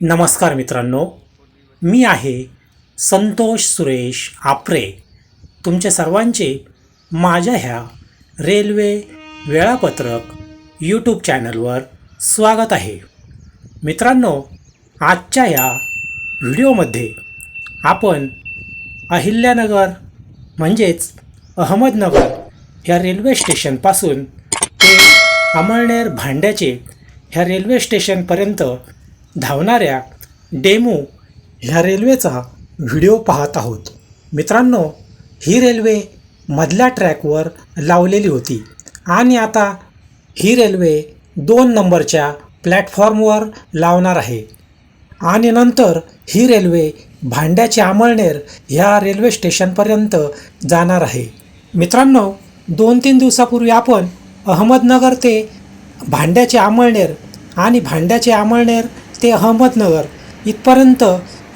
नमस्कार मित्रांनो मी आहे संतोष सुरेश आपरे. तुमच्या सर्वांचे माझ्या ह्या रेल्वे वेळापत्रक यूट्यूब चॅनलवर स्वागत आहे. मित्रांनो आजच्या ह्या व्हिडिओमध्ये आपण अहिल्यानगर म्हणजेच अहमदनगर ह्या रेल्वे स्टेशनपासून ते अमळनेर भांड्याचे ह्या रेल्वे स्टेशनपर्यंत धावणाऱ्या डेमो ह्या रेल्वेचा व्हिडिओ पाहत आहोत. मित्रांनो ही रेल्वे मधल्या ट्रॅकवर लावलेली होती आणि आता ही रेल्वे दोन नंबरच्या प्लॅटफॉर्मवर लावणार आहे. आणि नंतर ही रेल्वे भांड्याचे आमळनेर ह्या रेल्वे स्टेशनपर्यंत जाणार आहे. मित्रांनो दोन तीन दिवसापूर्वी आपण अहमदनगर ते भांड्याचे आमळनेर आणि भांड्याचे आमळनेर ते अहमदनगर इथपर्यंत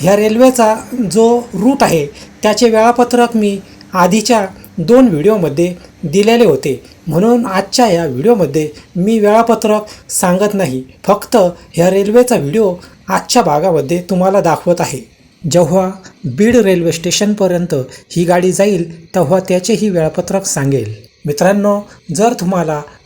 ह्या रेल्वेचा जो रूट आहे त्याचे वेळापत्रक मी आधीच्या दोन व्हिडिओमध्ये दिलेले होते. म्हणून आजच्या या व्हिडिओमध्ये मी वेळापत्रक सांगत नाही. फक्त ह्या रेल्वेचा व्हिडिओ आजच्या भागामध्ये तुम्हाला दाखवत आहे. जेव्हा बीड रेल्वे स्टेशनपर्यंत ही गाडी जाईल तेव्हा त्याचेही वेळापत्रक सांगेल. मित्रांनो जर तुम्हाला